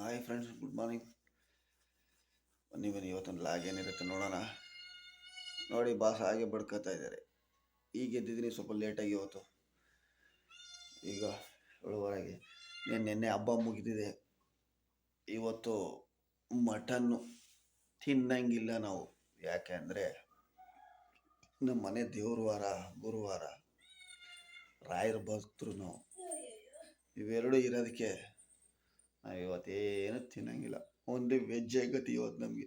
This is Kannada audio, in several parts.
ಹಾಯ್ ಫ್ರೆಂಡ್ಸ್ ಗುಡ್ ಮಾರ್ನಿಂಗ್ ಬನ್ನಿ ಬನ್ನಿ. ಇವತ್ತೊಂದು ಲಾಗ್ ಏನಿರುತ್ತೆ ನೋಡೋಣ. ನೋಡಿ ಬಾಸ್ ಹಾಗೆ ಬಡ್ಕೋತಾ ಇದ್ದಾರೆ. ಈಗ ಎದ್ದಿದ್ದೀನಿ ಸ್ವಲ್ಪ ಲೇಟಾಗಿ ಇವತ್ತು. ಈಗ ಏಳುವರೆಗೆ. ನೀನು ನಿನ್ನೆ ಹಬ್ಬ ಮುಗಿದಿದೆ. ಇವತ್ತು ಮಟನ್ನು ತಿನ್ನಂಗಿಲ್ಲ ನಾವು. ಯಾಕೆ ಅಂದರೆ, ನಮ್ಮ ಮನೆ ದೇವ್ರ ವಾರ ಗುರುವಾರ ರಾಯರ ಭಕ್ತರು ನಾವು. ಇವೆರಡೂ ಇರೋದಕ್ಕೆ ನಾವು ಇವತ್ತೇನು ತಿನ್ನಂಗಿಲ್ಲ. ಒಂದು ವೆಜ್ಜೇ ಗತಿ ಇವತ್ತು ನಮಗೆ.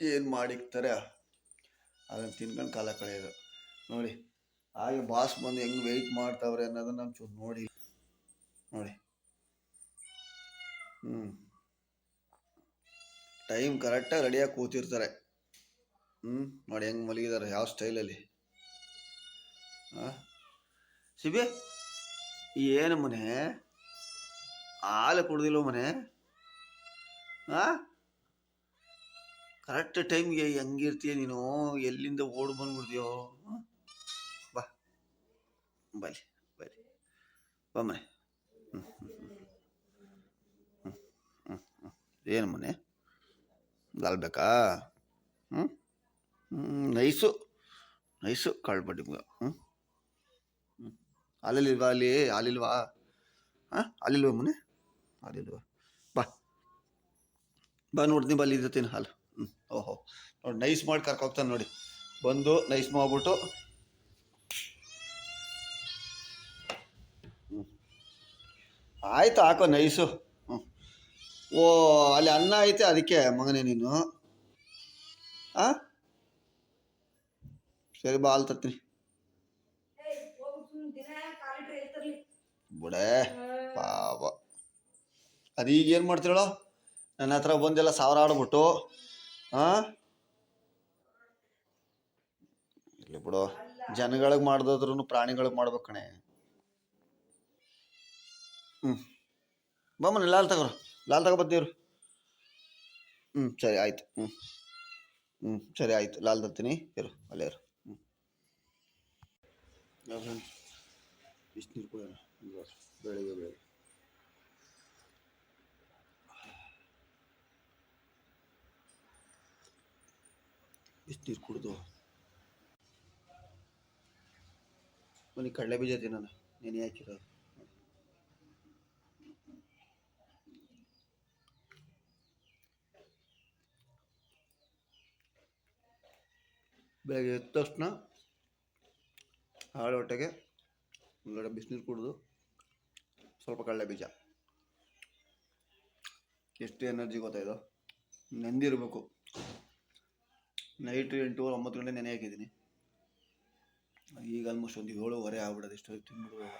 ಏನು ಮಾಡಿಕ್ತಾರೆ? ಅದನ್ನು ತಿನ್ಕೊಂಡು ಕಾಲ ಕಳೆಯೋದು. ನೋಡಿ, ಹಾಗೆ ಬಾಸ್ ಬಂದು ಹೆಂಗೆ ವೆಯ್ಟ್ ಮಾಡ್ತಾವ್ರೆ ಅನ್ನೋದನ್ನ ನಾವು ಚೂರು ನೋಡಿ. ನೋಡಿ. ಹ್ಞೂ ಟೈಮ್ ಕರೆಕ್ಟಾಗಿ ರೆಡಿಯಾಗಿ ಕೂತಿರ್ತಾರೆ. ಹ್ಞೂ ನೋಡಿ ಹೆಂಗೆ ಮಲಗಿದ್ದಾರೆ ಯಾವ ಸ್ಟೈಲಲ್ಲಿ ಹಾಂ ಸಿಬಿ ಏನು ಮನೆ? ಹಾಲು ಕುಡ್ದಿಲ್ಲ ಮನೆ. ಆ? ಕರೆಕ್ಟ್ ಟೈಮ್ಗೆ ಹೆಂಗಿರ್ತೀಯ ನೀನು? ಎಲ್ಲಿಂದ ಓಡ್ ಬಂದ್ಬಿಡ್ತೀಯೋ? ಬಾ. ಬಲಿ ಬಲಿ ಬಾ ಮನೆ. ಏನು ಮನೆ? ಬೇಕಾ? ಹ್ಞೂ ಹ್ಞೂ ನೈಸು. ನೈಸು ಕಾಳು ಬಡ್ಡಿ ಹ್ಞೂ ಹ್ಞೂ ಅಲ್ಲಿಲ್ವಾ ಅಲ್ಲಿ? ಆಲಿಲ್ವಾ ಹಾಂ ಅಲ್ಲಿಲ್ವಾ ಮನೆ? ಹಾಲಿಲ್ವಾ ಬಾ. ಬಾ ನೋಡ್ತೀನಿ ಬಲ್ಲಿ ಇರ್ತೀನಿ ಹಾಲು ಹ್ಞೂ ಓಹೋ. ನೋಡಿ ನೈಸ್ ಮಾಡಿ ಕರ್ಕೋಗ್ತಾನೆ ನೋಡಿ. ಬಂದು ನೈಸ್ ಮಾಡ್ಬಿಟ್ಟು. ಹ್ಞೂ ಆಯ್ತು ಹಾಕೋ ನೈಸು. ಹ್ಞೂ ಓ ಅಲ್ಲಿ ಅನ್ನ ಐತೆ ಅದಕ್ಕೆ ಮಗನೇ ನೀನು. ಹಾಂ ಸರಿ ಬಾ ಹಾಲು ತರ್ತೀನಿ. ಬುಡೇ. ಅದು ಈಗ ಏನು ನನ್ನ ಹತ್ರ ಬಂದೆಲ್ಲ ಸಾವಿರ ಆಡ್ಬಿಟ್ಟು ಹಾಂ ಇಲ್ಲಿ ಬಿಡು. ಜನಗಳಿಗೆ ಮಾಡ್ದಾದ್ರೂ ಪ್ರಾಣಿಗಳಿಗೆ ಮಾಡ್ಬೇಕು ಕಣೆ. ಹ್ಞೂ ಬಮ್ಮನೆ, ಲಾಲ್ ತಗೋರು. ಲಾಲ್ ತಗೋ ಬರ್ತೀವ್ರು ಹ್ಞೂ ಸರಿ ಆಯ್ತು. ಹ್ಞೂ ಹ್ಞೂ ಸರಿ ಆಯ್ತು. ಲಾಲ್ ತರ್ತೀನಿ. ಇರು, ಅಲ್ಲೇ ಇರು. ಹ್ಞೂ ಬೆಳಿಗ್ಗೆ ಬೆಳಿಗ್ಗೆ. ಬಿಸಿನೀರು ಕುಡಿದು. ಮನೆ ಕಡಲೆ ಬೀಜ ತಿನ್ನೋಣ. ನೆನೆ ಹಾಕಿರೋದು ಬೆಳಗ್ಗೆ ಎದ್ದ ತಕ್ಷಣ ಹಾಳು ಹೊಟ್ಟೆಗೆ ಒಂದೆರಡು ಬಿಸಿನೀರು ಕುಡಿದು ಸ್ವಲ್ಪ ಕಡಲೆ ಬೀಜ. ಎಷ್ಟು ಎನರ್ಜಿ ಗೊತ್ತಾಯ್ತು ನೆಂದಿರಬೇಕು. ನೈಟು ಎಂಟು ಒಂಬತ್ತು ಗಂಟೆ ನೆನೆ ಹಾಕಿದ್ದೀನಿ. ಈಗ ಆಲ್ಮೋಸ್ಟ್ ಒಂದು ಏಳುವರೆ ಆಗ್ಬಿಡೋದು ಇಷ್ಟು ತಿಂದ್ಬಿಡುವಾಗ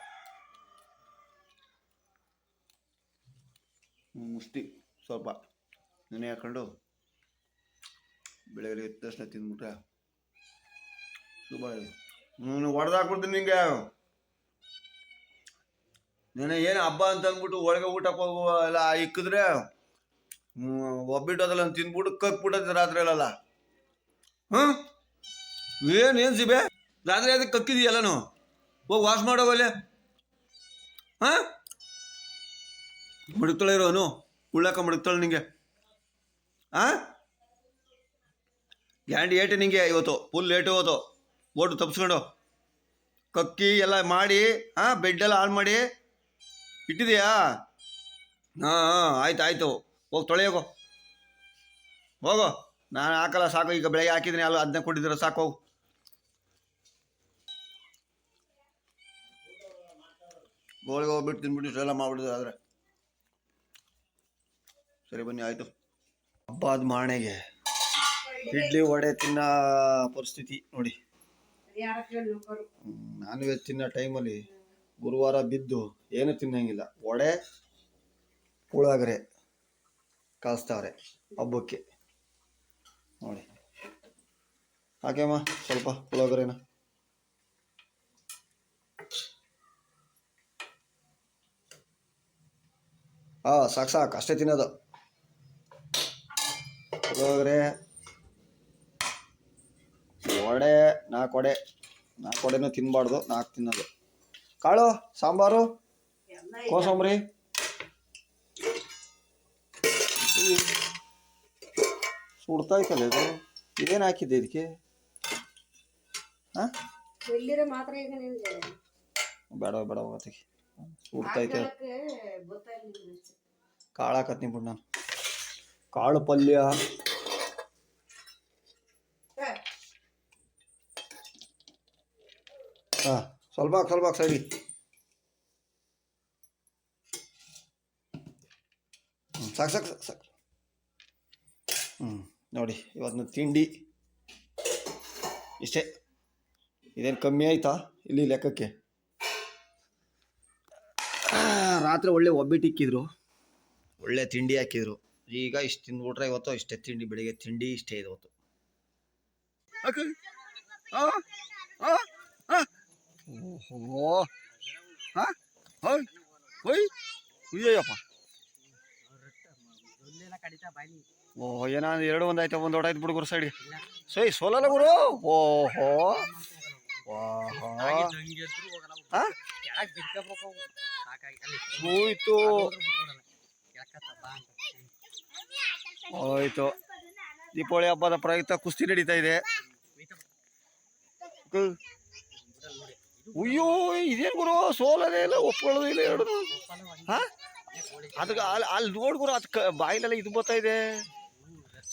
ಮುಷ್ಟಿ ಸ್ವಲ್ಪ ನೆನೆ ಹಾಕ್ಕೊಂಡು ಬೆಳಗ್ಗೆ ಎದ್ದ ತಕ್ಷಣ ತಿಂದ್ಬಿಟ್ರೆ ಶುಭ ನೀನು ಹೊಡೆದಾಕ್ಬಿಡ್ತೀನಿ ನಿಂಗೆ. ನೆನೆ ಏನು ಹಬ್ಬ ಅಂತ ಅಂದ್ಬಿಟ್ಟು ಒಳಗೆ ಊಟಕ್ಕೆ ಹೋಗುವ ಎಲ್ಲ ಇಕ್ಕಿದ್ರೆ ಒಬ್ಬಿಟ್ಟು ಅದೆಲ್ಲ ತಿಂದ್ಬಿಟ್ಟು ಕಕ್ಬಿಟ್ಟೈತೆ ರಾತ್ರಿ ಎಲ್ಲಲ್ಲ ಹ್ಞೂ ಏನು ಏನು ಸಿಬೆ ರಾತ್ರಿ ಅದಕ್ಕೆ ಕಕ್ಕಿದೀಯಲ್ಲನು ಹೋಗಿ ವಾಶ್ ಮಾಡೋವಲ್ಲೇ ಹಾಂ? ಮಡಗ್ತಾಳೆ ಇರೋನು ಉಳ್ಳಾಕ ಮಡಗ್ತಾಳೆ ನಿಂಗೆ. ಹಾಂ? ಗ್ಯಾಂಡಿ ಏಟು ನಿಂಗೆ ಇವತ್ತು. ಫುಲ್ ಲೇಟು ಇವತ್ತು. ಓಟು ತಪ್ಸ್ಕೊಂಡು. ಕಕ್ಕಿ ಎಲ್ಲ ಮಾಡಿ, ಹಾಂ ಬೆಡ್ಡೆಲ್ಲ ಆನ್ ಮಾಡಿ. ಇಟ್ಟಿದೆಯಾ? ಹಾಂ ಹಾಂ, ಆಯ್ತು, ಆಯಿತು. ಹೋಗಿ ತೊಳೆಯೋಗೋ. ಹೋಗೋ. ನಾನು ಹಾಕಲ್ಲ ಸಾಕು, ಈಗ ಬೆಳಗ್ಗೆ ಹಾಕಿದ್ದೀನಿ, ಅಲ್ಲ ಅದನ್ನ ಕೊಟ್ಟಿದ್ರೆ ಸಾಕು ಗೋಳಿಗೆ ಹೋಗ್ಬಿಟ್ಟು ತಿನ್ಬಿಟ್ಟು ಇಷ್ಟೆಲ್ಲ ಮಾಡ್ಬಿಡಿದ್ರೆ ಆದರೆ. ಸರಿ ಬನ್ನಿ, ಆಯಿತು. ಹಬ್ಬದ ಮಾಣೆಗೆ ಇಡ್ಲಿ ವಡೆ ತಿನ್ನೋ ಪರಿಸ್ಥಿತಿ ನೋಡಿ. ನಾನ್ ವೆಜ್ ತಿನ್ನೋ ಟೈಮಲ್ಲಿ ಗುರುವಾರ ಬಿದ್ದು ಏನು ತಿನ್ನಂಗಿಲ್ಲ. ವಡೆ, ಪುಳಾಗರೆ ಕಲಿಸ್ತಾವ್ರೆ ಹಬ್ಬಕ್ಕೆ. ನೋಡಿ. ಹಾಕೇಮ್ಮ ಸ್ವಲ್ಪ ಪುಳೋಗರೆನ. ಹಾಂ ಸಾಕು ಸಾಕು ಅಷ್ಟೇ ತಿನ್ನೋದು. ಪುಳೋಗರೆ. ವಡೆ ನಾಲ್ಕು ವಡೆ. ನಾಲ್ಕು ವಡೆನೂ ತಿನ್ನಬಾರ್ದು ನಾಲ್ಕು ತಿನ್ನೋದು. ಕಾಳು ಸಾಂಬಾರು ಕೋಸಂಬರಿ. ಸುಡ್ತಾ ಐತಲ್ಲ ಇದು ಇದೇನು ಹಾಕಿದ್ದೆ ಇದಕ್ಕೆ ಹಾಂ ಎಲ್ಲಿರ ಮಾತ್ರ ಈಗ ನಿನ್ಗೆ ಬೇಡ ಬೇಡ ಹೋಗತ್ತಿಗೆ ಸುಡ್ತೈತೆ ಹಾಕ್ಕೊಳಕ್ಕೆ ಗೊತ್ತಾಗ್ಲಿಲ್ಲ ಅಷ್ಟೇ. ಕಾಳು ಹಾಕತ್ನಿ ಬಿಡು ನಾನು ಕಾಳು ಪಲ್ಯ ಹಾಂ ಸ್ವಲ್ಪ ಹಾಕ್, ಸ್ವಲ್ಪ ಹಾಕ್ ಸೈಡಿ ಹ್ಞೂ ಸಾಕು ಸಾಕು ಸಾಕು ಸಾಕು ಹ್ಞೂ ನೋಡಿ, ಇವತ್ತು ತಿಂಡಿ ಇಷ್ಟೇ. ಇದೇನು ಕಮ್ಮಿ ಆಯ್ತಾ? ಇಲ್ಲಿ ಲೆಕ್ಕಕ್ಕೆ. ರಾತ್ರಿ ಒಳ್ಳೆ ಒಬ್ಬಿಟ್ಟು ಇಕ್ಕಿದ್ರು. ಒಳ್ಳೆ ತಿಂಡಿ ಹಾಕಿದ್ರು. ಈಗ ಇಷ್ಟು ತಿಂದ್ಬಿಟ್ರೆ ಇವತ್ತು ಇಷ್ಟೇ ತಿಂಡಿ, ಬೆಳಿಗ್ಗೆ ತಿಂಡಿ ಇಷ್ಟೇ ಇವತ್ತು. ಓಹೋ. ಹಾಂ ಹೋಯ್ ಹೋಯ್ ಅಯ್ಯಪ್ಪ ಓಹೋ, ಏನೋ ಎರಡು ಒಂದು ಆಯ್ತು, ಒಂದು ಹೊಡಾಯ್ತು ಬಿಡು ಗುರು ಸೈಡ್ಗೆ ಸೈ, ಸೋಲಲ್ಲ ಗುರು? ಓಹೋ. ಓಹೋ. ಹೋಯ್ತು. ಹೋಯ್ತು. ದೀಪಾವಳಿ ಹಬ್ಬದ ಪ್ರಯುಕ್ತ ಕುಸ್ತಿ ನಡೀತಾ ಇದೆ. ಅಯ್ಯೋ, ಇದೇನು ಗುರು? ಸೋಲನೇ ಇಲ್ಲ, ಒಪ್ಕೊಳ್ಳೋದೇ ಇಲ್ಲ ಎರಡು ಹಾ ಅದಕ್ಕೆ ಅಲ್ಲಿ ಅಲ್ಲಿ ನೋಡ್ ಗುರು ಅದು ಕ ಬಾಯಿಲೆಲ್ಲ ಇದು ಬರ್ತಾ ಇದೆ.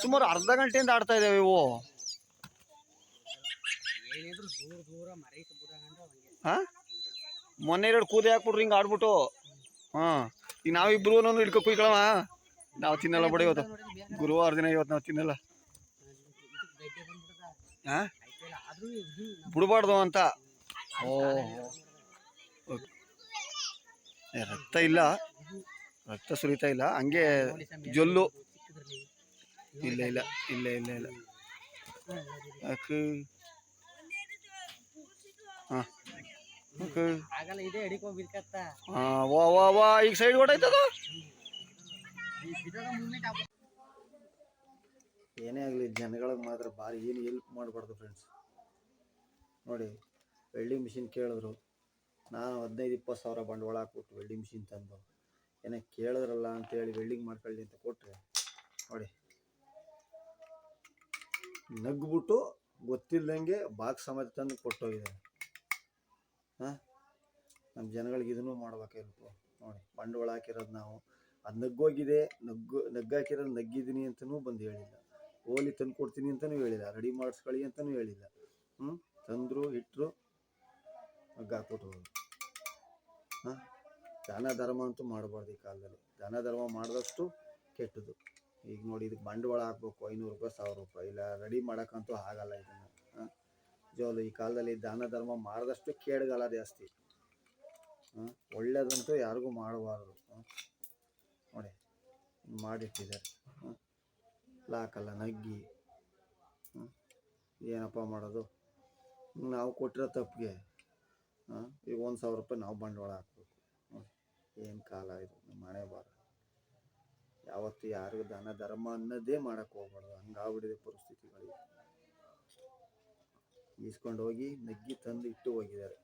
ಸುಮಾರು ಅರ್ಧ ಗಂಟೆಯಿಂದ ಆಡ್ತಾ ಇದ್ದಾವೆ ಇವು. ಹಾ? ಮೊನ್ನೆ ಎರಡು ಕೂದೆ ಹಾಕ್ಬಿಟ್ರು ಹಿಂಗೆ ಆಡ್ಬಿಟ್ಟು. ಹಾಂ. ಈಗ ನಾವಿಬ್ರು ಹಿಡ್ಕೊ ಕುಯ್ಕೊಳವ. ನಾವು ತಿನ್ನಲ್ಲ ಬಿಡಿ ಇವತ್ತು. ಗುರುವಾರ ದಿನ ಇವತ್ತು ನಾವು ತಿನ್ನಲ್ಲ. ಹಾಂ? ಬಿಡಬಾರ್ದು ಅಂತ. ಓ. ರಕ್ತ ಇಲ್ಲ. ರಕ್ತ ಸುರಿತಾ ಇಲ್ಲ. ಹಂಗೆ ಜೊಲ್ಲು. ಇಲ್ಲ ಇಲ್ಲ ಇಲ್ಲ ಇಲ್ಲ ಇಲ್ಲ. ಯಾಕೆ? ಹಾಂ. ಯಾಕೆ? ಆಗಲ್ಲ ಇದೇ ಹಿಡಿಕೋಬಿರ್ಕತ್ತ ಹಾಂ ವಾ ವಾ ವಾ ಈಗ ಸೈಡ್ ಹೊಡಾಯ್ತದ ಏನೇ ಆಗಲಿ ಜನಗಳಿಗೆ ಮಾತ್ರ ಭಾರಿ ಏನು ಹೆಲ್ಪ್ ಮಾಡಬಾರ್ದು ಫ್ರೆಂಡ್ಸ್ ನೋಡಿ ವೆಲ್ಡಿಂಗ್ ಮಿಷಿನ್ ಕೇಳಿದ್ರು. ನಾನು ಹದಿನೈದು ಇಪ್ಪತ್ತು ಸಾವಿರ ಬಂಡವಾಳ ಹಾಕ್ಬಿಟ್ಟು ವೆಲ್ಡಿಂಗ್ ಮಿಷಿನ್ ತಂದು. ಏನೇ ಕೇಳಿದ್ರಲ್ಲ ಅಂತೇಳಿ ವೆಲ್ಡಿಂಗ್ ಮಾಡ್ಕೊಳ್ಳಿ ಅಂತ ಕೊಟ್ಟರೆ ನೋಡಿ. ನಗ್ಬಿಟ್ಟು ಗೊತ್ತಿಲ್ಲದಂಗೆ ಬಾಕ್ಸ್ ಸಮೇತ ತಂದು ಕೊಟ್ಟೋಗಿದ್ದಾರೆ ಹಾಂ? ನಮ್ಮ ಜನಗಳಿಗೆ ಇದನ್ನು ಮಾಡ್ಬೇಕಾಗಿತ್ತು ನೋಡಿ, ಬಂಡವಾಳ ಹಾಕಿರೋದು ನಾವು. ಅದು ನಗ್ಗೋಗಿದೆ, ನಗ್ಗು, ನಗ್ಗಾಕಿರೋದು ನಗ್ಗಿದ್ದೀನಿ ಅಂತಲೂ ಬಂದು ಹೇಳಿಲ್ಲ. ಓಲಿ ತಂದು ಕೊಡ್ತೀನಿ ಅಂತಲೂ ಹೇಳಿಲ್ಲ. ರೆಡಿ ಮಾಡಿಸ್ಕೊಳ್ಳಿ ಅಂತಲೂ ಹೇಳಿಲ್ಲ. ಹ್ಞೂ ತಂದರು ಇಟ್ಟರು ನಗ್ಗ ಹಾಕ್ಬಿಟ್ಟು ಹಾಂ? ದಾನ ಧರ್ಮ ಅಂತೂ ಮಾಡಬಾರ್ದು ಈ ಕಾಲದಲ್ಲಿ. ದಾನ ಧರ್ಮ ಮಾಡಿದಷ್ಟು ಕೆಟ್ಟದ್ದು. ಈಗ ನೋಡಿ ಇದಕ್ಕೆ ಬಂಡವಾಳ ಹಾಕ್ಬೇಕು, ಐನೂರು ರೂಪಾಯಿ, ಸಾವಿರ ರೂಪಾಯಿ. ಇಲ್ಲ ರೆಡಿ ಮಾಡೋಕ್ಕಂತೂ ಆಗಲ್ಲ ಇದನ್ನು. ಜೋಲು ಈ ಕಾಲದಲ್ಲಿ ದಾನ ಧರ್ಮ ಮಾಡಿದಷ್ಟು ಕೇಡುಗಾಲ ಜಾಸ್ತಿ. ಹಾಂ? ಒಳ್ಳೇದಂತೂ ಯಾರಿಗೂ ಮಾಡಬಾರ್ದು. ನೋಡಿ, ಮಾಡಿಟ್ಟಿದ್ದಾರೆ. ಲಾಕಲ್ಲ, ನಗ್ಗಿ. ಏನಪ್ಪ ಮಾಡೋದು? ನಾವು ಕೊಟ್ಟಿರೋ ತಪ್ಪಿಗೆ, ಹಾಂ? ಈಗ ಒಂದು ಸಾವಿರ ರೂಪಾಯಿ ನಾವು ಬಂಡವಾಳ ಹಾಕ್ಬೇಕು. ಏನು ಕಾಲ ಇದು? ನಮ್ಮ ಮನೆ ಬಾರ ಯಾವತ್ತು ಯಾರಿಗೂ ದಾನ, ಧರ್ಮ ಅನ್ನೋದೇ ಮಾಡಕ್ಕೆ ಹೋಗ್ಬಾರ್ದು. ಹಂಗಾಗ್ಬಿಡಿದೆ ಪರಿಸ್ಥಿತಿಗಳಿಗೆ ಈಸ್ಕೊಂಡು ಹೋಗಿ ನಗ್ಗಿ ತಂದು ಇಟ್ಟು ಹೋಗಿದ್ದಾರೆ.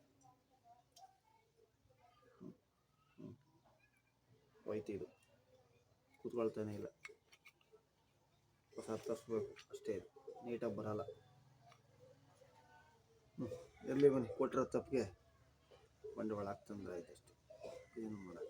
ಹೋಯ್ತು ಇದು. ಕೂತ್ಕೊಳ್ತಾನೆ ಇಲ್ಲ. ಹೊಸ ತರಿಸ್ಬೇಕು. ಅಷ್ಟೇ ನೀಟಾಗಿ ಬರಲ್ಲ. ಹ್ಞೂ ಎಲ್ಲಿ ಬನ್ನಿ? ಕೊಟ್ಟಿರೋ ತಪ್ಪಿಗೆ ಬಂಡವಾಳ ಹಾಕ್ತಂದ್ರೆ ಆಯ್ತು ಅಷ್ಟೇ. ಏನು ಮಾಡಲ್ಲ